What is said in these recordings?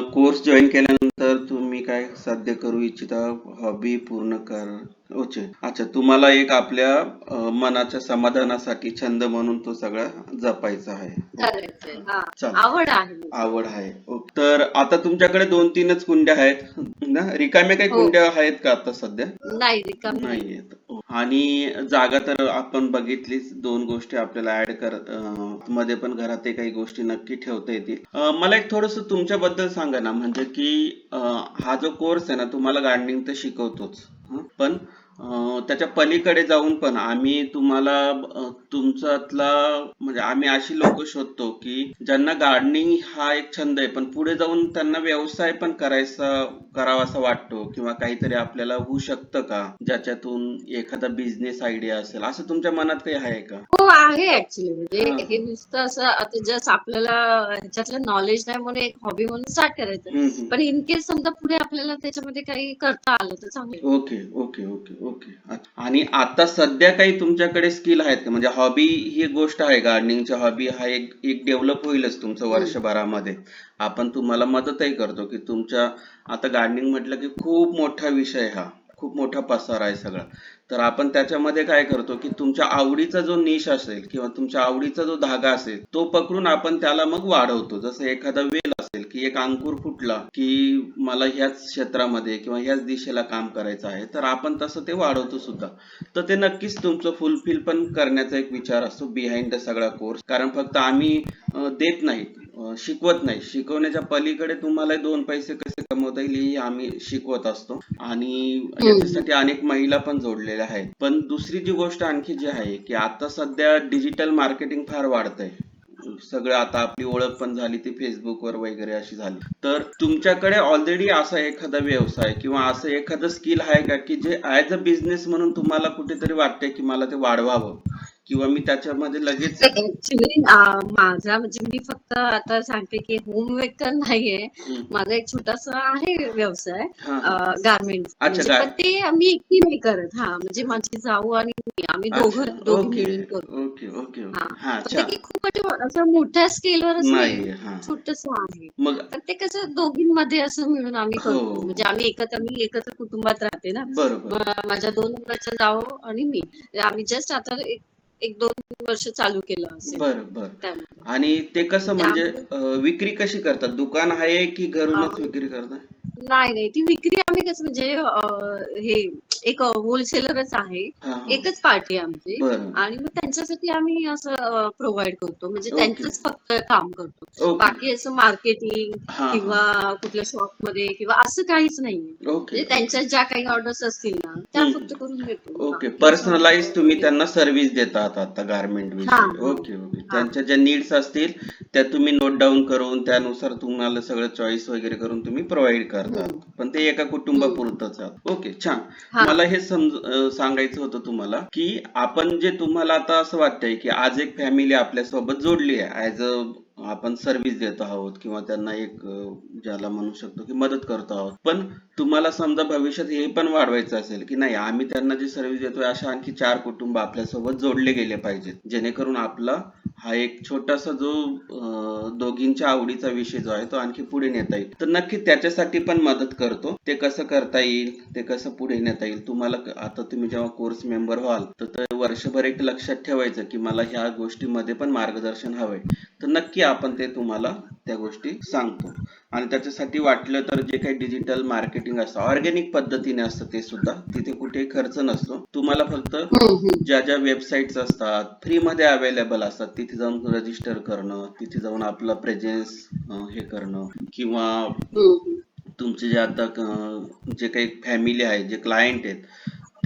Course join केल्यानंतर तुम्ही काय साध्य करू इच्छिता? हॉबी पूर्ण कर. ओके अच्छा तुम्हाला एक आपल्या मनाच्या समाधानासाठी छंद म्हणून तो सगळा जपायचा आहे. आवड आहे. आवड आहे. तर आता तुमच्याकडे दोन तीनच कुंड्या आहेत. ना? रिकाम्या काही हो. कुंड्या आहेत का आता सध्या? नाही रिकामी नाहीयेत आणि जागा तर आपण बघितलीच दोन गोष्टी आपल्याला ऍड कर मध्ये पण घरात काही गोष्टी नक्की ठेवता येतील. मला एक थोडस तुमच्याबद्दल सांगा ना म्हणजे की हा जो कोर्स आहे ना तुम्हाला गार्डनिंग तर शिकवतोच. पण त्याच्या पलीकडे जाऊन पण आम्ही तुम्हाला तुमच्यातला म्हणजे आम्ही अशी लोक शोधतो की ज्यांना गार्डनिंग हा एक छंद आहे पण पुढे जाऊन त्यांना व्यवसाय पण करायचा करावासा वाटतो किंवा काहीतरी आपल्याला होऊ शकतं का? ज्याच्यातून एखादा बिझनेस आयडिया असेल असं तुमच्या मनात काही आहे का? हो आहे ऍक्च्युली म्हणजे हा. नुसतं असं आता जस्ट आपल्याला ह्याच्यातलं नॉलेज नाही म्हणून एक हॉबी म्हणून स्टार्ट करायचं. पण इन केस समजा पुढे आपल्याला त्याच्यामध्ये काही करता आलं तर चांगलं. Okay okay okay okay. आणि आता सध्या काही तुमच्याकडे स्किल आहेत का? म्हणजे हॉबी ही गोष्ट आहे गार्डनिंगची हॉबी हा एक एक डेव्हलप होईलच तुमचं वर्षभरामध्ये. आपण तुम्हाला मदतही करतो की तुमच्या आता गार्डनिंग म्हटलं की खूप मोठा विषय हा. खूप मोठा पसार आहे सगळा. तर आपण त्याच्यामध्ये काय करतो की तुमच्या आवडीचा जो निश असेल किंवा तुमच्या आवडीचा जो धागा असेल तो पकडून आपण त्याला मग वाढवतो. जसं एखादा वेल असेल की एक अंकुर फुटला की मला ह्याच क्षेत्रामध्ये किंवा ह्याच दिशेला काम करायचं आहे तर आपण तसं ते वाढवतो सुद्धा. तर ते नक्कीच तुमचं फुलफिल पण करण्याचा एक विचार असतो बिहाइंड द सगळा कोर्स कारण फक्त आम्ही देत नाहीत शिकवत नाही. शिकवण्याच्या पलीकडे तुम्हाला दोन पैसे कसे कमवता येईल हे आम्ही शिकवत असतो. आणि याच्यासाठी अनेक महिला पण जोडलेल्या आहेत. पण दुसरी जी गोष्ट आणखी जी आहे की आता सध्या डिजिटल मार्केटिंग फार वाढतंय. सगळं आता आपली ओळख पण झाली ती फेसबुकवर वगैरे अशी झाली. तर तुमच्याकडे ऑलरेडी असा एखादा व्यवसाय किंवा असं एखादं स्किल आहे का की जे ऍज अ बिझनेस म्हणून तुम्हाला कुठेतरी वाटतंय की मला ते वाढवावं? किंवा मी त्याच्यामध्ये लगेच ऍक्च्युली माझा म्हणजे मी फक्त आता सांगते की होम मेकर नाहीये. माझा एक छोटासा आहे व्यवसाय. गार्मेंट पण ते मी एकटी नाही करत हा. म्हणजे माझी जाऊ आणि मी आम्ही दोघं दोघी मिळून करतो. खूप असं- असं मोठ्या हा. छोटस आहे. मग तर ते कसं दोघींमध्ये असं मिळून आम्ही हो. करतो. म्हणजे आम्ही एकत्र मी एकत्र कुटुंबात राहते ना. माझ्या दोन मुलाच्या जाऊ आणि मी. आम्ही जस्ट आता एक एक दोन वर्ष चालू केलं असेल बर बर. आणि ते कसं म्हणजे अं, विक्री कशी करतात दुकान आहे की घरूनच. विक्री करतात नाही नाही. ती विक्री आम्ही कसं म्हणजे अं, हे एक होलसेलरच आहे. हा हा. एकच पार्टी आमची. बरं आणि मग त्यांच्यासाठी आम्ही असं प्रोव्हाइड करतो. म्हणजे. त्यांचंच फक्त काम करतो. ओके बाकी असं मार्केटिंग हा किंवा कुठल्या शॉपमध्ये किंवा असं काहीच नाहीये. हा. ओके म्हणजे त्यांच्या ज्या काही ऑर्डर्स असतील ना त्या हम्म. फक्त करून देतो. ओके बाकी पर्सनलाइज तुम्ही त्यांना सर्व्हिस देतात आता गारमेंट हा, विषयी हा. ओके ओके हा. त्यांच्या ज्या नीड्स असतील त्या तुम्ही नोट डाऊन करून त्यानुसार तुम्हाला सगळं चॉईस वगैरे करून तुम्ही प्रोव्हाइड करतात. हम्म. पण ते एका कुटुंबापुरतच आहे. ओके छान. हा. मला हे सांगायचं होतं तुम्हाला की आपण जे तुम्हाला आता असं वाटतंय की आज एक फॅमिली आपल्यासोबत जोडली आहे ऍज अ आपण सर्व्हिस देत आहोत किंवा त्यांना एक ज्याला म्हणू शकतो की मदत करतो आहोत. पण तुम्हाला समजा भविष्यात हे पण वाढवायचं असेल की नाही आम्ही त्यांना जी सर्व्हिस देतोय अशा आणखी चार कुटुंब आपल्यासोबत जोडले गेले पाहिजेत. जेणेकरून आपला हा एक छोटासा जो दोघींच्या आवडीचा विषय जो आहे तो आणखी पुढे नेता येईल. तर नक्की त्याच्यासाठी पण मदत करतो. ते कसं करता येईल ते कसं पुढे नेता येईल तुम्हाला आता तुम्ही जेव्हा कोर्स मेंबर व्हाल तर वर्षभर एक लक्षात ठेवायचं की मला ह्या गोष्टीमध्ये पण मार्गदर्शन हवंय. तर नक्की आपण ते तुम्हाला त्या गोष्टी सांगतो आणि त्याच्यासाठी वाटलं तर जे काही डिजिटल मार्केटिंग असतं ऑर्गॅनिक पद्धतीने असतं ते सुद्धा तिथे कुठेही खर्च नसतो तुम्हाला फक्त. ज्या ज्या वेबसाईट्स असतात फ्री मध्ये अवेलेबल असतात तिथे जाऊन रजिस्टर करणं तिथे जाऊन आपलं प्रेझेन्स हे करणं किंवा. तुमचे जे आता जे काही फॅमिली आहे जे क्लायंट आहेत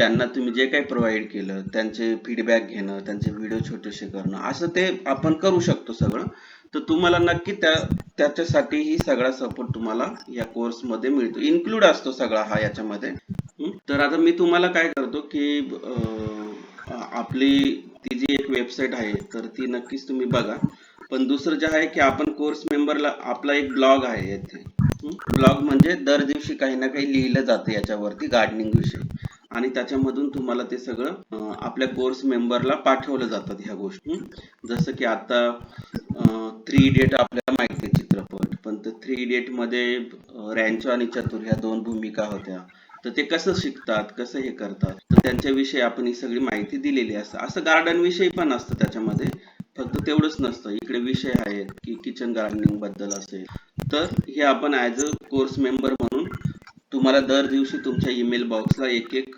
त्यांना तुम्ही जे काही प्रोव्हाइड केलं त्यांचे फीडबॅक घेणं त्यांचे व्हिडिओ छोटेसे करणं असं ते आपण करू शकतो सगळं. तर तुम्हाला नक्की त्या त्याच्यासाठी ही सगळा सपोर्ट तुम्हाला या कोर्समध्ये मिळतो. इन्क्लूड असतो सगळा हा याच्यामध्ये. तर आता मी तुम्हाला काय करतो की आपली ती जी एक वेबसाईट आहे तर ती नक्कीच तुम्ही बघा. पण दुसरं जे आहे की आपण कोर्स मेंबरला आपला एक ब्लॉग आहे येथे. ब्लॉग म्हणजे दर दिवशी काही ना काही लिहिलं जातं याच्यावरती गार्डनिंग विषयी. आणि त्याच्यामधून तुम्हाला ते सगळं आपल्या कोर्स मेंबरला पाठवलं जातात ह्या गोष्टी. जसं की आता थ्री इडियट आपल्याला माहिती आहे चित्रपट. पण ते थ्री इडियटमध्ये रॅन्चो आणि चतुर ह्या दोन भूमिका होत्या. तर ते कसं शिकतात कसं हे करतात? तर त्यांच्याविषयी आपण ही सगळी माहिती दिलेली असते. असं गार्डन विषयी पण असतं त्याच्यामध्ये. फक्त तेवढंच नसतं. इकडे विषय आहेत की किचन गार्डनिंगबद्दल असेल. तर हे आपण ऍज अ कोर्स मेंबर म्हणून तुम्हाला दर दिवशी तुमच्या ईमेल बॉक्सला एक एक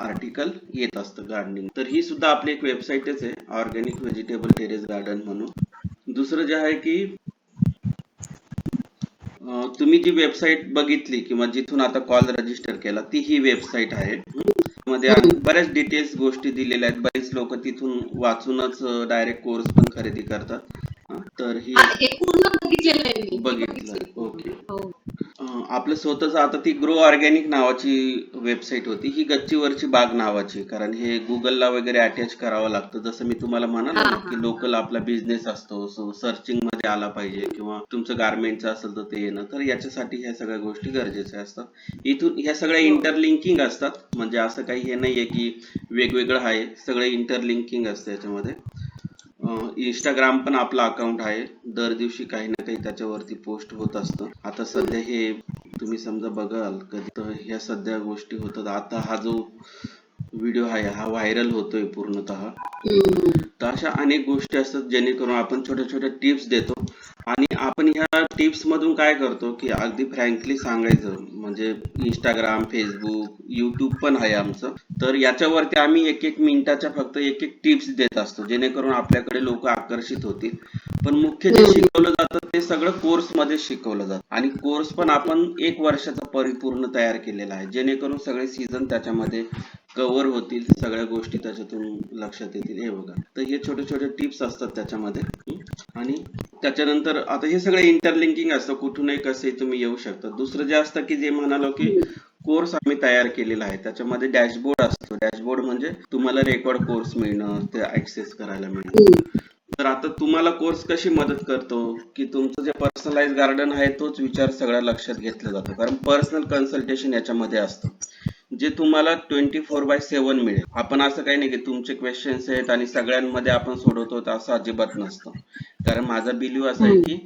आर्टिकल येत असतं गार्डनिंग तर ही सुद्धा आपली एक वेबसाईटच आहे ऑर्गॅनिक व्हेजिटेबल टेरेस गार्डन म्हणून. दुसरं जे आहे की तुम्ही जी वेबसाईट बघितली किंवा जिथून आता कॉल रजिस्टर केला ती ही वेबसाईट आहे? मध्ये बऱ्याच डिटेल्स गोष्टी दिलेल्या आहेत. बरेच लोक तिथून वाचूनच डायरेक्ट कोर्स पण खरेदी करतात? तर ही बघितलं ओके. हो. आपलं स्वतःच आता ती ग्रो ऑर्गॅनिक नावाची वेबसाईट होती ही गच्चीवरची बाग नावाची कारण हे गुगलला वगैरे अटॅच करावं लागतं. जसं मी तुम्हाला म्हणालो ना की लोकल आपला बिझनेस असतो सर्चिंगमध्ये आला पाहिजे किंवा तुमचं गार्मेंटचं असेल तर ते येणं. तर याच्यासाठी ह्या सगळ्या गोष्टी गरजेच्या असतात. इथून ह्या सगळ्या इंटरलिंकिंग असतात. म्हणजे असं काही हे नाहीये की वेगवेगळं आहे सगळं इंटरलिंकिंग असतं याच्यामध्ये. इंस्टाग्राम पण आपला अकाउंट आहे. दर दिवशी काही ना काही त्याच्यावरती पोस्ट होत असतं. आता सध्या हे तुम्ही समजा बघाल कधी तर ह्या सध्या गोष्टी होतात. आता हा जो व्हिडिओ आहे हा व्हायरल होतोय पूर्णतः. तर अशा अनेक गोष्टी असतात जेणेकरून आपण छोट्या छोट्या टिप्स देतो. आणि आपण ह्या टिप्स मधून काय करतो की अगदी फ्रँकली सांगायचं म्हणजे इंस्टाग्राम फेसबुक युट्यूब पण आहे आमचं. तर याच्यावरती आम्ही एक एक मिनिटाच्या फक्त एक एक टिप्स देत असतो जेणेकरून आपल्याकडे लोक आकर्षित होतील. पण मुख्य जे शिकवलं जातं ते सगळं कोर्समध्ये शिकवलं जातं. आणि कोर्स पण आपण एक वर्षाचा परिपूर्ण तयार केलेला आहे. जेणेकरून सगळे सीझन त्याच्यामध्ये कव्हर होतील सगळ्या गोष्टी त्याच्यातून लक्षात येतील. हे बघा. तर हे छोटे छोटे टिप्स असतात त्याच्यामध्ये? आणि त्याच्यानंतर आता हे सगळं इंटरलिंकिंग असतं. कुठूनही कसे तुम्ही येऊ शकता. दुसरं जे असतं की जे म्हणालो की कोर्स आम्ही तयार केलेला आहे. त्याच्यामध्ये डॅशबोर्ड असतो. डॅशबोर्ड म्हणजे तुम्हाला रेकॉर्ड कोर्स मिळणं ते ऍक्सेस करायला मिळणं. तर आता तुम्हाला कोर्स कशी मदत करतो? की तुमचं जे पर्सनलाइज गार्डन आहे तोच विचार सगळ्या लक्षात घेतला जातो. कारण पर्सनल कन्सल्टेशन याच्यामध्ये असतं. जे तुम्हाला ट्वेंटी फोर बाय सेव्हन मिळेल. आपण असं काही नाही की तुमचे क्वेश्चन्स आहेत आणि सगळ्यांमध्ये आपण सोडवतो असं अजिबात नसतं. कारण माझा बिलीव असा आहे की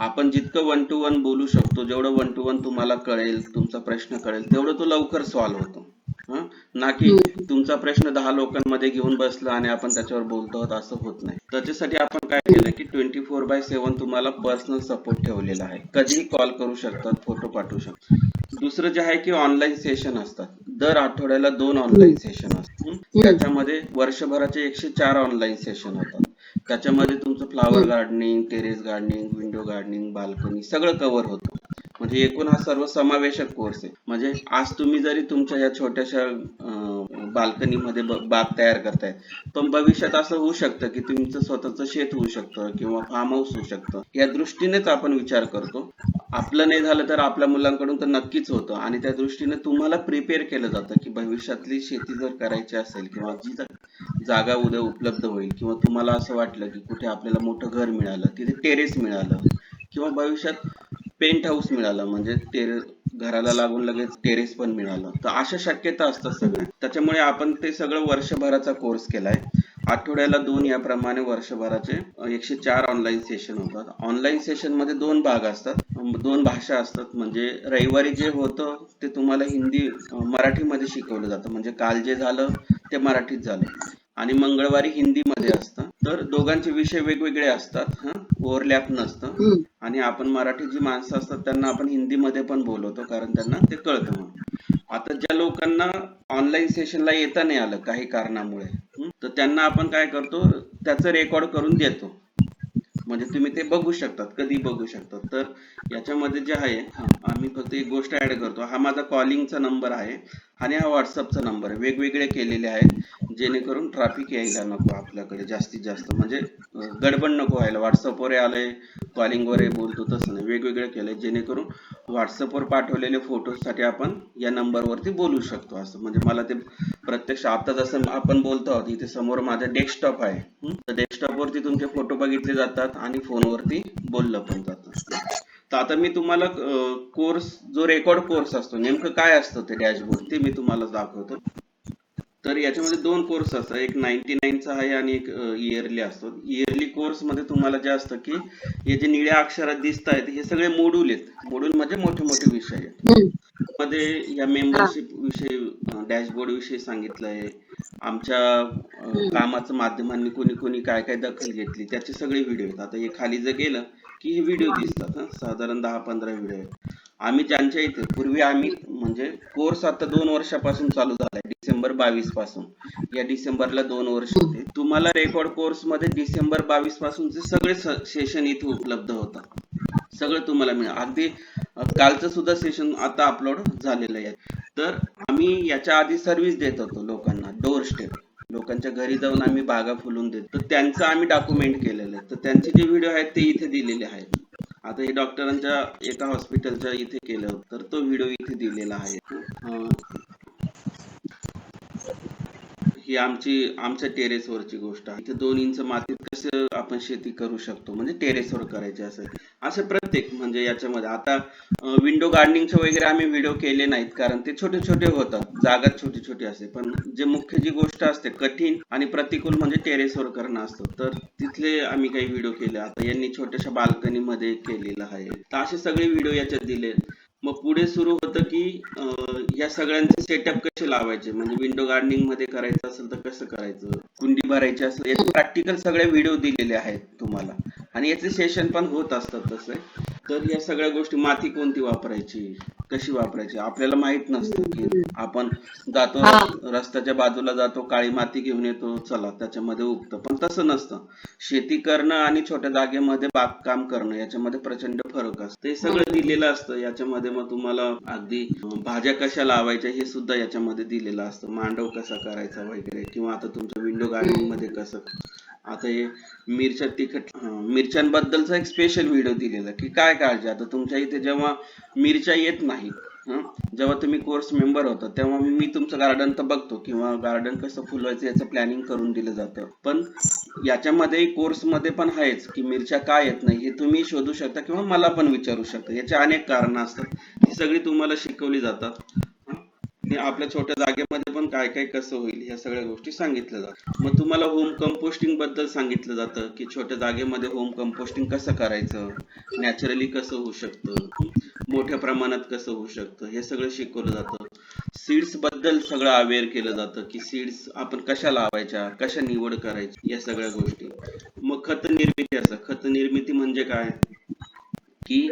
आपण जितकं वन टू वन बोलू शकतो जेवढं वन टू वन तुम्हाला कळेल तुमचा प्रश्न कळेल तेवढं तो लवकर सॉल्व्ह होतो. ना की तुमचा प्रश्न दहा लोकांमध्ये घेऊन बसला आणि आपण त्याच्यावर बोलतो आहोत असं होत नाही. त्याच्यासाठी आपण काय केलं की ट्वेंटी फोर बाय सेव्हन तुम्हाला पर्सनल सपोर्ट ठेवलेला आहे. कधीही कॉल करू शकतात फोटो पाठवू शकतात. दुसरं जे आहे की ऑनलाईन सेशन असतात. दर आठवड्याला दोन ऑनलाईन सेशन असतात. हं? त्याच्यामध्ये वर्षभराचे एकशे चार ऑनलाईन सेशन होतात. त्याच्यामध्ये तुमचं flower gardening terrace gardening window gardening balcony सगळं कव्हर होतं. म्हणजे एकूण हा सर्व समावेशक कोर्स आहे. म्हणजे आज तुम्ही जरी तुमच्या या छोट्याशा बाल्कनीमध्ये बाग तयार करताय पण भविष्यात असं होऊ शकतं की तुमचं स्वतःचं शेत होऊ शकतं किंवा फार्म हाऊस होऊ शकतं. या दृष्टीनेच आपण विचार करतो. आपलं नाही झालं तर आपल्या मुलांकडून तर नक्कीच होतं आणि त्या दृष्टीने तुम्हाला प्रिपेअर केलं जातं की भविष्यातली शेती जर करायची असेल किंवा जी जागा उद्या उपलब्ध होईल किंवा तुम्हाला असं वाटलं की कुठे आपल्याला मोठं घर मिळालं तिथे टेरेस मिळालं किंवा भविष्यात पेंट हाऊस मिळालं म्हणजे टेरेस घराला लागून लगेच टेरेस पण मिळालं. तर अशा शक्यता असतात सगळ्या. त्याच्यामुळे आपण ते सगळं वर्षभराचा कोर्स केलाय. आठवड्याला दोन याप्रमाणे वर्षभराचे एकशे चार ऑनलाईन सेशन होतात. ऑनलाईन सेशनमध्ये दोन भाग असतात. दोन भाषा असतात. म्हणजे रविवारी जे होतं ते तुम्हाला हिंदी मराठीमध्ये शिकवलं जातं. म्हणजे काल जे झालं ते मराठीत झालं. आणि मंगळवारी हिंदीमध्ये असतं. तर दोघांचे विषय वेगवेगळे असतात हा? ओव्हरलॅप नसतं. आणि आपण मराठी जी माणसं असतात त्यांना आपण हिंदीमध्ये पण बोलवतो कारण त्यांना ते कळतं म्हणून. आता ज्या लोकांना ऑनलाईन सेशनला येता नाही आलं काही कारणामुळे तर त्यांना आपण काय करतो त्याचं रेकॉर्ड करून देतो. म्हणजे तुम्ही ते बघू शकतात कधी बघू शकतात. तर याच्यामध्ये जे आहे आम्ही फक्त एक गोष्ट ऍड करतो. हा माझा कॉलिंगचा नंबर आहे आणि हा व्हॉट्सअपचा नंबर आहे. वेगवेगळे केलेले आहेत. जेणेकरून ट्रॅफिक यायला नको आपल्याकडे जास्तीत जास्त. म्हणजे गडबड नको व्हायला. व्हॉट्सअपवर आलंय कॉलिंगवर बोलतो तसं नाही. वेगवेगळे केलंय. जेणेकरून व्हॉट्सअपवर पाठवलेले फोटोसाठी आपण या नंबरवरती बोलू शकतो असं. म्हणजे मला ते प्रत्यक्ष आता जसं आपण बोलतो आहोत इथे समोर माझा डेस्कटॉप आहे. तर डेस्कटॉपवरती तुमचे फोटो बघितले जातात आणि फोनवरती बोललं पण जातं. तर आता मी तुम्हाला कोर्स जो रेकॉर्ड कोर्स असतो नेमकं काय असतं ते डॅशबोर्ड ते मी तुम्हाला दाखवतो. तर याच्यामध्ये दोन कोर्स असतात. एक नाईन्टी नाईनचा आहे आणि एक इयरली असतो. इयरली कोर्समध्ये तुम्हाला जे असतं की हे जे निळ्या अक्षरात दिसत आहेत हे सगळे मोड्यूल आहेत. मोड्यूल म्हणजे मोठे मोठे विषय आहेत. मध्ये या मेंबरशिप विषयी डॅशबोर्ड विषयी सांगितलंय. आमच्या कामाचं माध्यमांनी कोणी कोणी काय काय दखल घेतली त्याचे सगळे व्हिडिओ आहेत. आता हे खाली जर गेलं की हे व्हिडिओ दिसतात. साधारण दहा पंधरा व्हिडिओ आहेत. आम्ही ज्यांच्या इथे पूर्वी आम्ही म्हणजे कोर्स आता दोन वर्षापासून चालू झालाय डिसेंबर बावीसपासून. या डिसेंबरला दोन वर्ष होते. तुम्हाला रेकॉर्ड कोर्समध्ये डिसेंबर बावीस पासूनचे सगळे सेशन इथे उपलब्ध होतात. सगळं तुम्हाला मिळेल. अगदी कालचं सुद्धा सेशन आता अपलोड झालेलं आहे. तर आम्ही याच्या आधी सर्व्हिस देत होतो लोकांना डोर स्टेप लोकांच्या घरी जाऊन आम्ही बागा फुलून देतो. तर त्यांचं आम्ही डॉक्युमेंट केलेलं आहे. तर त्यांचे जे व्हिडिओ आहेत ते इथे दिलेले आहेत. आता हे डॉक्टरांच्या एका हॉस्पिटलच्या इथे केलं तर तो व्हिडिओ इथे दिलेला आहे. हो. ही आमची आमच्या टेरेसवरची गोष्ट आहे. इथे दोन इंच मातीत कसं आपण शेती करू शकतो? म्हणजे टेरेसवर करायचे असेल असे प्रत्येक म्हणजे याच्यामध्ये. आता विंडो गार्डनिंगचे वगैरे आम्ही व्हिडिओ केले नाहीत कारण ते छोटे छोटे होतात. जागा छोटी छोटी असते. पण जे मुख्य जी गोष्ट असते कठीण आणि प्रतिकूल म्हणजे टेरेसवर करणं असतं. तर तिथले आम्ही काही व्हिडिओ केले. आता यांनी छोट्याशा बाल्कनी मध्ये केलेलं आहे. तर असे सगळे व्हिडिओ याच्यात दिले मग पुढे सुरू होतं की या सगळ्यांचे सेटअप कसे लावायचे? म्हणजे विंडो गार्डनिंगमध्ये करायचं असेल तर कसं करायचं? कुंडी भरायची असेल याचे प्रॅक्टिकल सगळे व्हिडिओ दिलेले आहेत तुम्हाला. आणि याचे सेशन पण होत असतात तसे. तर या सगळ्या गोष्टी माती कोणती वापरायची? कशी वापरायची? आपल्याला माहीत नसतं की आपण जातो हा. रस्त्याच्या बाजूला जातो काळी माती घेऊन येतो चला त्याच्यामध्ये उगतं. पण तसं नसतं. शेती करणं आणि छोट्या जागेमध्ये बागकाम करणं याच्यामध्ये प्रचंड फरक असतो. ते सगळं दिलेलं असतं. याच्यामध्ये मग तुम्हाला अगदी भाज्या कशा लावायच्या हे सुद्धा याच्यामध्ये दिलेलं असतं. मांडव कसा करायचा वगैरे किंवा आता तुमच्या विंडो गार्डनिंगमध्ये कसं आता हे मिरच्या तिखट मिरच्यांबद्दलचा एक स्पेशल व्हिडिओ दिलेला की काय काळजी? आता तुमच्या इथे जेव्हा मिरच्या येत नाहीत जेव्हा तुम्ही कोर्स मेंबर होता तेव्हा मी तुमचं गार्डन तर बघतो किंवा गार्डन कसं फुलवायचं याचं प्लॅनिंग करून दिलं जातं. पण याच्यामध्ये कोर्समध्ये पण आहेच की मिरच्या काय येत नाही हे तुम्ही शोधू शकता किंवा मला पण विचारू शकता. याचे अनेक कारण असतात. ही सगळी तुम्हाला शिकवली जातात. आणि आपल्या छोट्या जागेमध्ये पण काय काय कसं होईल ह्या सगळ्या गोष्टी सांगितल्या जातात. मग तुम्हाला होम कंपोस्टिंगबद्दल सांगितलं जातं की छोट्या जागेमध्ये होम कंपोस्टिंग कसं करायचं? नॅचरली कसं होऊ शकतं? मोठ्या प्रमाणात कसं होऊ शकतं? हे सगळं शिकवलं जातं. सीड्सबद्दल सगळं अवेअर केलं जातं की सीड्स आपण कशा लावायच्या? कशा निवड करायची या सगळ्या गोष्टी. मग खत निर्मिती असं. खत निर्मिती म्हणजे काय? की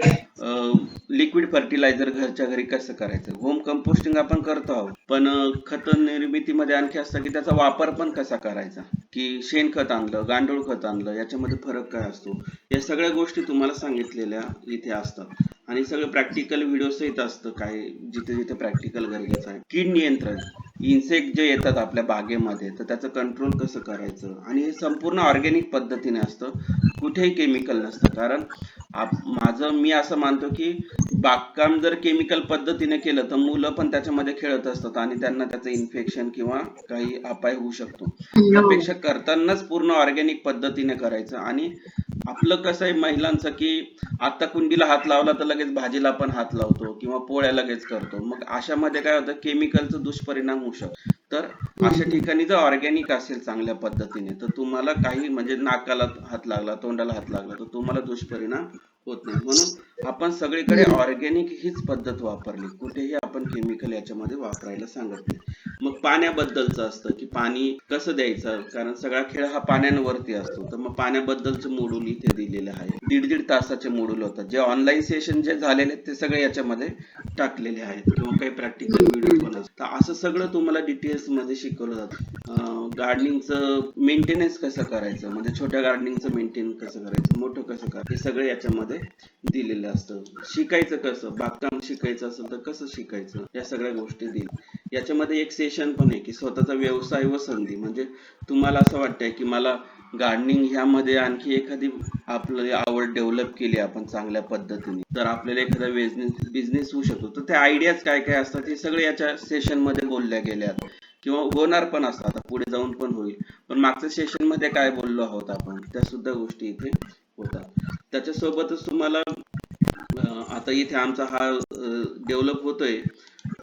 लिक्विड फर्टिलायझर घरच्या घरी कसं करायचं? होम कंपोस्टिंग आपण करतो आहोत. पण खत निर्मितीमध्ये आणखी असतं की त्याचा वापर पण कसा करायचा? की शेणखत आणलं गांडूळ खत आणलं याच्यामध्ये फरक काय असतो? या सगळ्या गोष्टी तुम्हाला सांगितलेल्या इथे असतात. आणि सगळं प्रॅक्टिकल व्हिडिओ सहित असतं काय जिथे जिथे प्रॅक्टिकल गरजेचं आहे. कीड नियंत्रण इन्सेक्ट जे येतात आपल्या बागेमध्ये तर त्याचं कंट्रोल कसं करायचं? आणि हे संपूर्ण ऑर्गॅनिक पद्धतीने असतं. कुठेही केमिकल नसतं. कारण आप- माझं मी असं मानतो की बागकाम जर केमिकल पद्धतीने केलं तर मुलं पण त्याच्यामध्ये खेळत असतात आणि त्यांना त्याचं इन्फेक्शन किंवा काही अपाय होऊ शकतो. त्यापेक्षा करतानाच पूर्ण ऑर्गॅनिक पद्धतीने करायचं आणि आपलं कसं आहे महिलांचं की आता कुंडीला हात लावला तर लगेच भाजीला पण हात लावतो किंवा पोळ्या लगेच करतो. मग अशामध्ये काय होतं केमिकलचा दुष्परिणाम होऊ शकतो. तर अशा ठिकाणी जर ऑर्गॅनिक असेल चांगल्या पद्धतीने तर तुम्हाला काही म्हणजे नाकाला हात लागला तोंडाला हात लागला तर तुम्हाला दुष्परिणाम होत नाही. म्हणून आपण सगळीकडे ऑर्गॅनिक हीच पद्धत वापरली. कुठेही आपण केमिकल याच्यामध्ये वापरायला सांगत नाही. मग पाण्याबद्दलचं असतं की पाणी कसं द्यायचं? कारण सगळा खेळ हा पाण्यावरती असतो. तर मग पाण्याबद्दलचं मोडूल इथे दिलेलं आहे. दीड दीड तासाचे मोडूल होतात. जे ऑनलाईन सेशन जे झालेले आहेत ते सगळे याच्यामध्ये टाकलेले आहेत. किंवा काही प्रॅक्टिकल व्हिडिओ पण असतात. तर असं सगळं तुम्हाला डिटेल्समध्ये शिकवलं जातं. गार्डनिंगचं मेंटेनन्स कसं करायचं? म्हणजे छोट्या गार्डनिंगचं मेंटेन कसं करायचं? मोठं कसं करायचं? हे सगळं याच्यामध्ये दिलेलं असतं. शिकायचं कसं? बागकाम शिकायचं असेल तर कसं शिकायचं? या सगळ्या गोष्टी दिल याच्यामध्ये एक सेशन पण आहे की स्वतःचा व्यवसाय व संधी. म्हणजे तुम्हाला असं वाटतंय की मला गार्डनिंग ह्यामध्ये आणखी एखादी आपली आवड डेव्हलप केली आपण चांगल्या पद्धतीने. तर आपल्याला एखादा बिझनेस बिझनेस होऊ शकतो. तर त्या आयडियाज काय काय असतात हे सगळे याच्या सेशनमध्ये बोलल्या गेल्या किंवा होणार पण असतात. आता पुढे जाऊन पण होईल. पण मागच्या सेशनमध्ये काय बोललो आहोत आपण? त्या सुद्धा गोष्टी इथे होतात. त्याच्यासोबतच तुम्हाला आता इथे आमचा हा डेव्हलप होतोय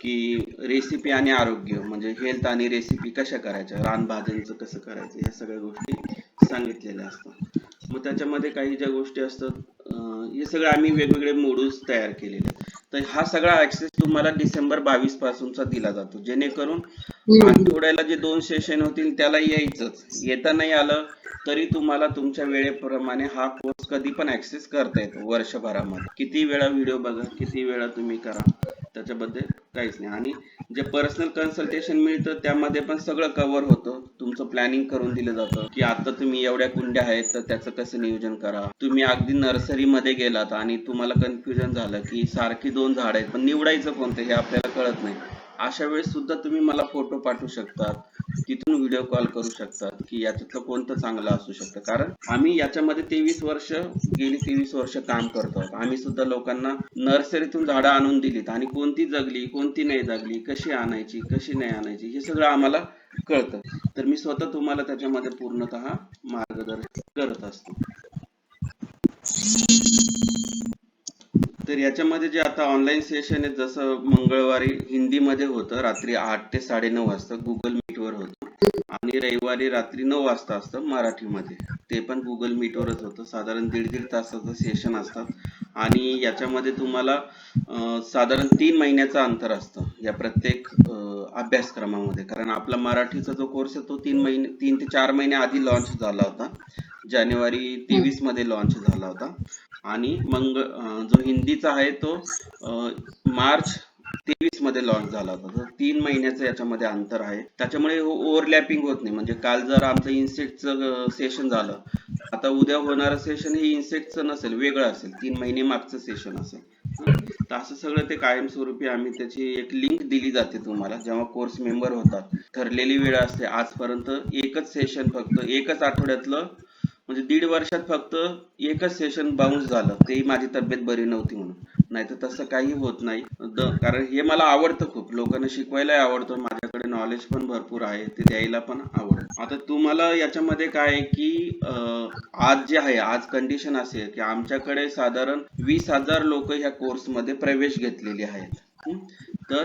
की रेसिपी आणि आरोग्य म्हणजे हेल्थ आणि रेसिपी कशा करायच्या रानभाज्यांचं कसं करायचं या सगळ्या गोष्टी सांगितलेल्या असतात. मग त्याच्यामध्ये काही ज्या गोष्टी असतात अं, हे सगळं आम्ही वेगवेगळे मॉड्यूल्स तयार केलेले. तर हा सगळा ऍक्सेस तुम्हाला डिसेंबर बावीस पासूनचा दिला जातो. जेणेकरून आठवड्याला जे दोन सेशन होतील त्याला यायचंच. येता नाही आलं तरी तुम्हाला तुमच्या वेळेप्रमाणे हा कोर्स कधी पण ऍक्सेस करता येतो वर्षभरामध्ये. किती वेळा व्हिडिओ बघा किती वेळा तुम्ही करा. त्याच्याबद्दल काहीच नाही. आणि जे पर्सनल कन्सल्टेशन मिळतं त्यामध्ये पण सगळं कव्हर होतं. तुमचं प्लॅनिंग करून दिलं जातं की आता तुम्ही एवढ्या कुंड्या आहेत तर त्याचं कसं नियोजन करा. तुम्ही अगदी नर्सरीमध्ये गेलात आणि तुम्हाला कन्फ्युजन झालं की सारखी दोन झाड आहेत पण निवडायचं कोणतं हे आपल्याला कळत नाही. अशा वेळेस सुद्धा तुम्ही मला फोटो पाठवू शकतात तिथून व्हिडिओ कॉल करू शकतात की याच्यातलं कोणतं चांगलं असू शकतं. कारण आम्ही याच्यामध्ये तेवीस वर्ष गेली तेवीस वर्ष काम करतो आम्ही सुद्धा लोकांना नर्सरीतून झाडं आणून दिलीत. आणि कोणती जगली कोणती नाही जगली कशी आणायची कशी नाही आणायची हे सगळं आम्हाला कळतं. तर मी स्वतः तुम्हाला त्याच्यामध्ये पूर्णतः मार्गदर्शन करत असतो. तर याच्यामध्ये जे आता ऑनलाईन सेशन आहे जसं मंगळवारी हिंदीमध्ये होतं रात्री आठ ते साडेनऊ वाजता गुगल मीटवर होतं. आणि रविवारी रात्री नऊ वाजता असतं मराठीमध्ये. ते पण गुगल मीटवरच होतं. साधारण दीड दीड तासाचं सेशन असतात. आणि याच्यामध्ये तुम्हाला साधारण तीन महिन्याचं अंतर असतं या प्रत्येक अभ्यासक्रमामध्ये. कारण आपला मराठीचा जो कोर्स आहे तो तीन महिने तीन ते चार महिने आधी लॉन्च झाला होता. जानेवारी तेवीसमध्ये लॉन्च झाला होता. आणि मंग जो हिंदीचा आहे तो मार्च तेवीसमध्ये लॉन्च झाला होता. तर तीन महिन्याचं याच्यामध्ये अंतर आहे. त्याच्यामुळे हो, ओव्हरलॅपिंग होत नाही. म्हणजे काल जर आमचं इन्सेक्टच सेशन झालं आता उद्या होणारं सेशन हे इन्सेक्टचं नसेल वेगळं असेल. तीन महिने मागचं सेशन असेल. तर असं सगळं ते कायमस्वरूपी आम्ही त्याची एक लिंक दिली जाते तुम्हाला. जेव्हा कोर्स मेंबर होतात ठरलेली वेळ असते आजपर्यंत एकच सेशन फक्त एकच आठवड्यातलं म्हणजे दीड वर्षात फक्त एकच सेशन बाउन्स झालं. तेही माझी तब्येत बरी नव्हती म्हणून. नाहीतर तसं काही होत नाही. कारण हे मला आवडतं खूप. लोकांना शिकवायलाही आवडतं. माझ्याकडे नॉलेज पण भरपूर आहे. ते द्यायला पण आवडतं. आता तुम्हाला याच्यामध्ये काय आहे की आज जे आहे आज कंडिशन आहे की आमच्याकडे साधारण वीस हजार लोक ह्या कोर्समध्ये प्रवेश घेतलेले आहेत? तर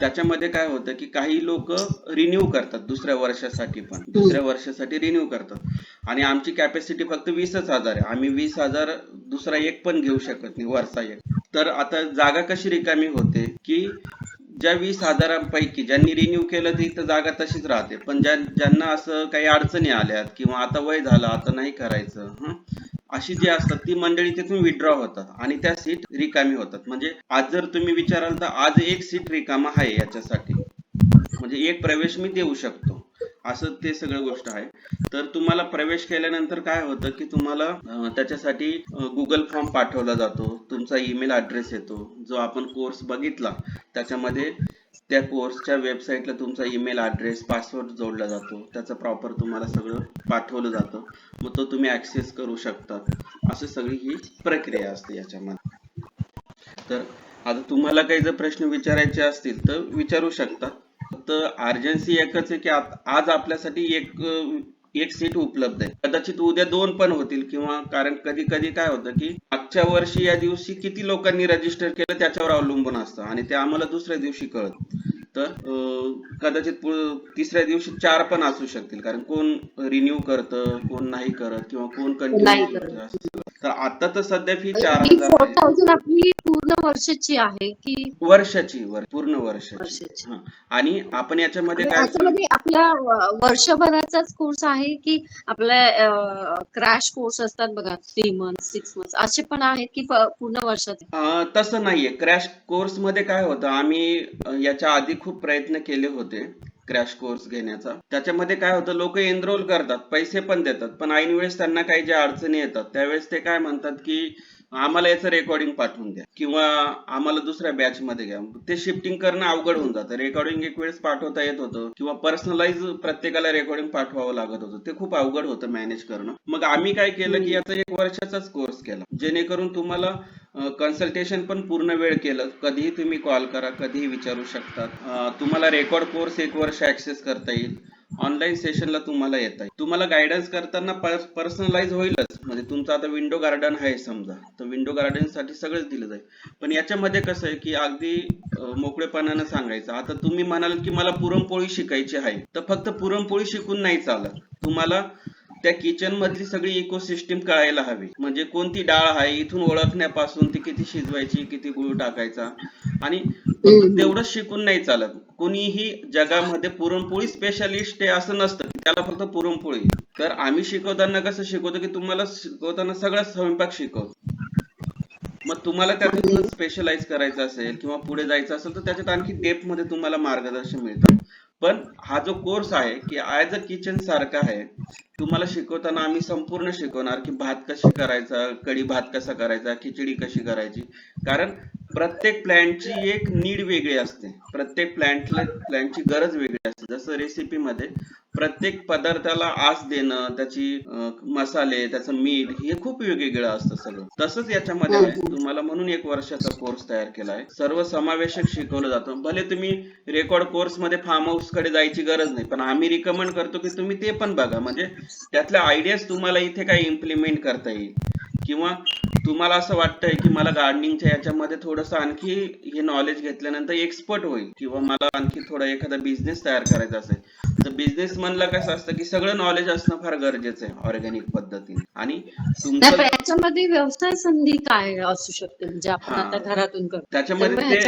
त्याच्यामध्ये काय होतं की काही लोक रिन्यू करतात. दुसऱ्या वर्षासाठी पण. दुसऱ्या वर्षासाठी रिन्यू करतात. आणि आमची कॅपॅसिटी फक्त वीसच हजार आहे. आम्ही वीस हजार दुसरा एक पण घेऊ शकत नाही वरचा एक. तर आता जागा कशी रिकामी होते की ज्या वीस हजारांपैकी ज्यांनी रिन्यू केलं ती तर जागा तशीच राहते. पण ज्या ज्यांना असं काही अडचणी आल्यात किंवा आता वय झालं आता नाही करायचं अशी जी असतात ती मंडळी तिथून विड्रॉ होतात आणि त्या सीट रिकामी होतात. म्हणजे आज जर तुम्ही विचाराल तर आज एक सीट रिकामा आहे याच्यासाठी. म्हणजे एक प्रवेश मी देऊ शकतो. असं ते सगळं गोष्ट आहे. तर तुम्हाला प्रवेश केल्यानंतर काय होतं की तुम्हाला त्याच्यासाठी गुगल फॉर्म पाठवला जातो. तुमचा ईमेल ऍड्रेस येतो. जो आपण कोर्स बघितला त्याच्यामध्ये त्या कोर्सच्या वेबसाईटला तुमचा ईमेल ऍड्रेस पासवर्ड जोडला जातो. त्याचं प्रॉपर तुम्हाला सगळं पाठवलं जातं. मग तो तुम्ही ऍक्सेस करू शकतात. अशी सगळी ही प्रक्रिया असते याच्यामध्ये. तर आता तुम्हाला काही जर प्रश्न विचारायचे असतील तर विचारू शकता. फक्त अर्जन्सी एकच आहे की आज आपल्यासाठी एक एक सीट उपलब्ध आहे. कदाचित उद्या दोन पण होतील किंवा कारण कधी कधी काय होतं की मागच्या वर्षी या दिवशी किती लोकांनी रजिस्टर केलं त्याच्यावर अवलंबून असतं आणि ते आम्हाला दुसऱ्या दिवशी कळत. तर कदाचित तिसऱ्या दिवशी चार पण असू शकतील. कारण कोण रिन्यू करतं कोण नाही करत किंवा कोण कंटिन्यू तर आता तर सध्या फी चार हजार आपली पूर्ण वर्षाची आहे की वर्षाची वर पूर्ण वर्षाची. हा. आणि आपण याच्यामध्ये काय आपला वर्षभराचाच कोर्स आहे की आपल्या क्रॅश कोर्स असतात बघा थ्री मंथ सिक्स मंथ असे पण आहेत की पूर्ण वर्षाचे? अं, तसं नाहीये. क्रॅश कोर्समध्ये काय होतं आम्ही याच्या आधी खूप प्रयत्न केले होते. क्रॅश कोर्स घेण्याचा. त्याच्यामध्ये काय होतं लोक एनरोल करतात पैसे पण देतात पण ऐन वेळेस त्यांना काही ज्या अडचणी येतात त्यावेळेस ते काय म्हणतात की आम्हाला याचं रेकॉर्डिंग पाठवून द्या. किंवा आम्हाला दुसऱ्या बॅच मध्ये घ्या. ते शिफ्टिंग करणं अवघड होऊन जातं. रेकॉर्डिंग एक वेळेस पाठवता येत होतं. किंवा पर्सनलाइज प्रत्येकाला रेकॉर्डिंग पाठवावं लागत होतं. ते खूप अवघड होतं मॅनेज करणं. मग आम्ही काय केलं की याचा एक वर्षाचाच कोर्स केला. जेणेकरून तुम्हाला कन्सल्टेशन पण पूर्ण वेळ केलं. कधीही तुम्ही कॉल करा कधीही विचारू शकता. तुम्हाला रेकॉर्ड कोर्स एक वर्ष ऍक्सेस करता येईल. ऑनलाईन सेशनला तुम्हाला येत आहे तुम्हाला गायडन्स करताना पर्सनलाइज होईलच. म्हणजे तुमचं आता विंडो गार्डन आहे समजा. तर विंडो गार्डनसाठी सगळंच दिलं जाईल. पण याच्यामध्ये कसं आहे की अगदी मोकळेपणानं सांगायचं. आता तुम्ही म्हणाल की मला पुरणपोळी शिकायची आहे. तर फक्त पुरणपोळी शिकून नाही चालत. तुम्हाला त्या किचन मधली सगळी इकोसिस्टीम कळायला हवी. म्हणजे कोणती डाळ आहे इथून ओळखण्यापासून ती किती शिजवायची किती गुळ टाकायचा. आणि हम्म. तेवढं शिकून नाही चालत. कोणीही जगामध्ये पुरणपोळी स्पेशालिस्ट आहे असं नसतं. की त्याला फक्त पुरणपोळी. तर आम्ही शिकवताना कसं शिकवतो की तुम्हाला शिकवताना सगळा स्वयंपाक शिकवतो मग तुम्हाला त्यातून स्पेशलाइज करायचं असेल किंवा पुढे जायचं असेल तर त्याच्यात आणखी डेप्थमध्ये तुम्हाला मार्गदर्शन मिळतं. पण हा जो कोर्स आहे की ऍज अ किचन सारखा आहे तुम्हाला शिकवताना आम्ही संपूर्ण शिकवणार की भात कशी करायचा कढी भात कसा करायचा खिचडी कशी करायची. कारण प्रत्येक प्लॅनची एक नीड वेगळी असते. प्रत्येक प्लॅन्टला प्लॅनची गरज वेगळी असते. जसं रेसिपी मध्ये प्रत्येक पदार्थाला आस देणं त्याची मसाले त्याचं मीठ हे खूप वेगवेगळं असतं सगळं. तसंच याच्यामध्ये आहे. तुम्हाला म्हणून एक वर्षाचा कोर्स तयार केला आहे. सर्व समावेशक शिकवलं जातं. भले तुम्ही रेकॉर्ड कोर्समध्ये फार्म हाऊसकडे जायची गरज नाही पण आम्ही रिकमेंड करतो की तुम्ही ते पण बघा. म्हणजे त्यातल्या आयडियाज तुम्हाला इथे काय इम्प्लिमेंट करता येईल. किंवा तुम्हाला असं वाटतंय की मला गार्डनिंगच्या याच्यामध्ये थोडंसं आणखी हे नॉलेज घेतल्यानंतर एक्सपर्ट होईल? किंवा मला आणखी थोडा एखादा बिझनेस तयार करायचा असेल? तर बिझनेस म्हणलं कसं असतं की सगळं नॉलेज असणं फार गरजेचं आहे ऑर्गॅनिक पद्धतीने. आणि नाही तुमचं पण याच्यामध्ये व्यवसाय संधी काय असू शकते? म्हणजे आपण. आता घरातून त्याच्यामध्ये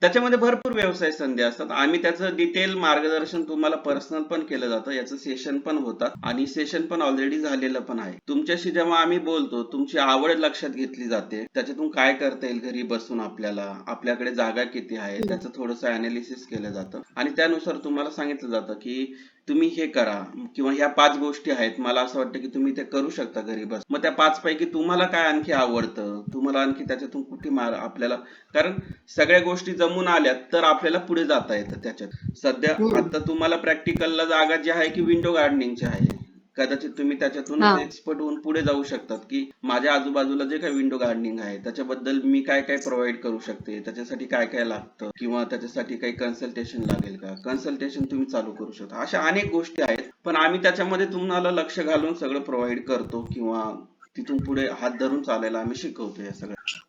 त्याच्यामध्ये भरपूर व्यवसाय संधी असतात. आम्ही त्याचं डिटेल मार्गदर्शन तुम्हाला पर्सनल पण केलं जातं. याचं सेशन पण होतात. आणि सेशन पण ऑलरेडी झालेलं पण आहे. तुमच्याशी जेव्हा आम्ही बोलतो तुमची आवड लक्षात घेतली जाते. त्याच्यातून काय करता येईल घरी बसून आपल्याला? आपल्याकडे जागा किती आहे? त्याचं थोडंसं अनालिसिस केलं जातं. आणि त्यानुसार तुम्हाला सांगितलं जातं की तुम्ही हे करा किंवा ह्या पाच गोष्टी आहेत. मला असं वाटतं की तुम्ही ते करू शकता घरी बस. मग त्या पाच पैकी तुम्हाला काय आणखी आवडतं? तुम्हाला आणखी त्याच्यातून कुठे मार आपल्याला? कारण सगळ्या गोष्टी जमून आल्या तर आपल्याला पुढे जाता येतं त्याच्यात. सध्या. आता तुम्हाला प्रॅक्टिकलला जागा जी आहे की विंडो गार्डनिंगची आहे. कदाचित तुम्ही त्याच्यातून हा. एक्सपर्ट होऊन पुढे जाऊ शकतात की माझ्या आजूबाजूला जे काही विंडो गार्डनिंग आहे त्याच्याबद्दल मी काय काय प्रोव्हाइड करू शकते? त्याच्यासाठी काय काय लागतं? किंवा त्याच्यासाठी काही कन्सल्टेशन लागेल का? कन्सल्टेशन तुम्ही चालू करू शकता. अशा अनेक गोष्टी आहेत. पण आम्ही त्याच्यामध्ये तुम्हाला लक्ष घालून सगळं प्रोव्हाइड करतो किंवा तिथून पुढे हात धरून चालायला आम्ही शिकवतो या सगळ्या.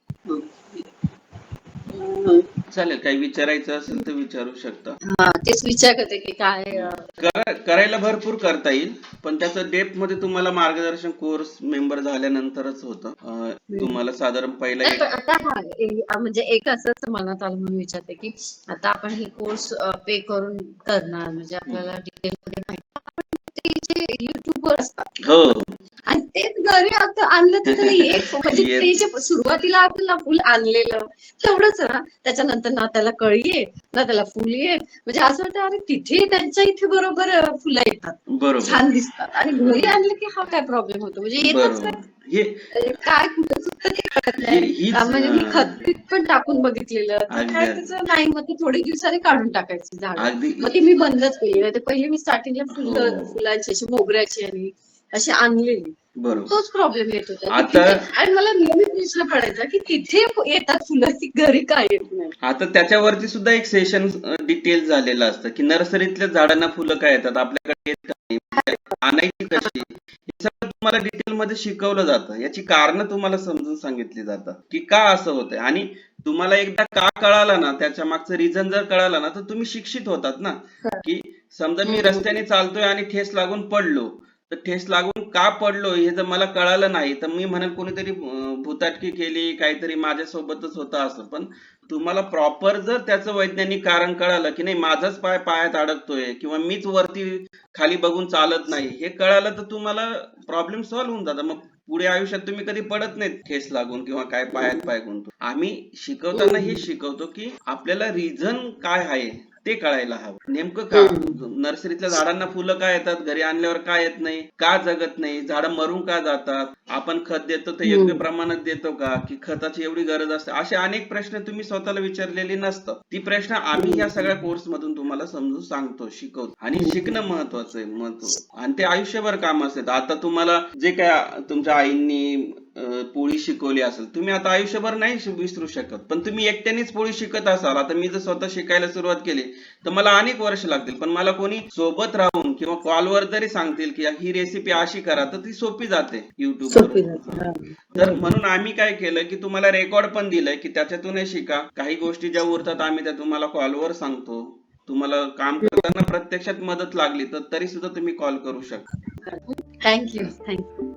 चालेल. काही विचारायचं असेल तर विचारू शकता. हा तेच विचार करते की काय अं, करा- करायला भरपूर करता येईल पण त्याचं डेप्थमध्ये तुम्हाला मार्गदर्शन कोर्स मेंबर झाल्यानंतरच होतं. अं, तुम्हाला साधारण पहिला नाही, एक पण आता हा ए- म्हणजे एक असंच मनात आलं म्हणून विचारते की आता आपण हे कोर्स पे करून करणार म्हणजे आपल्याला डिटेल मध्ये माहिती ते जे युट्यूबवर असतात. हो. आणि तेच घरी आता आणलं तर एक. म्हणजे. ते जे सुरुवातीला आपल्याला फुल आणलेलं तेवढंच ना. त्याच्यानंतर ना त्याला कळी येत ना त्याला फुल येत म्हणजे असं वाटतं अरे तिथे त्यांच्या इथे बरोबर फुलं येतात. बरोबर. छान दिसतात. आणि घरी आणलं की हा काय प्रॉब्लेम होतो? म्हणजे येतच. हे काय कुठं चुकतं ते कळत नाही. हीच, आ, म्हणजे मी पण टाकून बघितलेलं. तर काय. त्याचं नाही मग ते थोडे दिवसाने काढून टाकायची झाड. अगदी. मग ती मी बंदच केली. नाही पहिले मी स्टार्टिंगला फुलं हो. फुलांची अशी मोगऱ्याची आणि अशी आणलेली. बरोबर. तोच प्रॉब्लेम येत होता. की आता- तिथे- आणि मला नेहमी प्रश्न पडायचा की तिथे येतात फुलं ती घरी काय येत नाही? आता त्याच्यावरती सुद्धा एक सेशन डिटेल झालेलं असतं की नर्सरीतल्या झाडांना फुलं काय येतात? आपल्याकडे आणायची कशी? हे सगळं तुम्हाला डिटेल मध्ये शिकवलं जातं. याची कारण तुम्हाला समजून सांगितली जातात की का असं होतंय? आणि तुम्हाला एकदा का कळालं ना त्याच्या मागचं रिझन जर कळालं ना तर तुम्ही शिक्षित होतात ना. की समजा मी रस्त्याने चालतोय आणि ठेस लागून पडलो. तर ठेस लागून का पडलो हे जर मला कळालं नाही तर मी म्हणेल कोणीतरी भुताटकी केली काहीतरी माझ्यासोबतच होतं असं. पण तुम्हाला प्रॉपर जर त्याचं वैज्ञानिक कारण कळालं की नाही माझाच पाय पायात अडकतोय किंवा मीच वरती खाली बघून चालत नाही हे कळालं तर तुम्हाला प्रॉब्लेम सॉल्व्ह होऊन जातात मग पुढे आयुष्यात तुम्ही कधी पडत नाहीत ठेस लागून किंवा काय पायात पाय गुंतून. आम्ही शिकवताना हे शिकवतो की आपल्याला रिझन काय आहे? ते कळायला हवं. नेमकं का? नर्सरीतल्या झाडांना फुलं का येतात? घरी आणल्यावर का येत नाही? का जगत नाही? झाडं मरून का जातात? आपण खत देतो ते योग्य प्रमाणात देतो का? की खताची एवढी गरज असते? असे अनेक प्रश्न तुम्ही स्वतःला विचारलेले नसतात. ती प्रश्न आम्ही या सगळ्या कोर्स मधून तुम्हाला समजून सांगतो शिकवतो. आणि शिकणं महत्वाचं आहे महत्त्व. आणि ते आयुष्यभर काम असतात आता तुम्हाला जे काय तुमच्या आईंनी पोळी शिकवली असेल. तुम्ही आता आयुष्यभर नाही विसरू शकत पण तुम्ही एकट्यानेच पोळी शिकत असाल. आता मी जर स्वतः शिकायला सुरुवात केली तर मला अनेक वर्ष लागतील पण मला कोणी सोबत राहून किंवा कॉलवर जरी सांगतील की ही रेसिपी अशी करा तर ती सोपी जाते युट्यूबवर. तर म्हणून आम्ही काय केलं की तुम्हाला रेकॉर्ड पण दिलंय की त्याच्यातूनही शिका. काही गोष्टी ज्या उरतात आम्ही त्या तुम्हाला कॉलवर सांगतो. तुम्हाला काम करताना प्रत्यक्षात मदत लागली तर तरी सुद्धा तुम्ही कॉल करू शकता. Thank you thank you.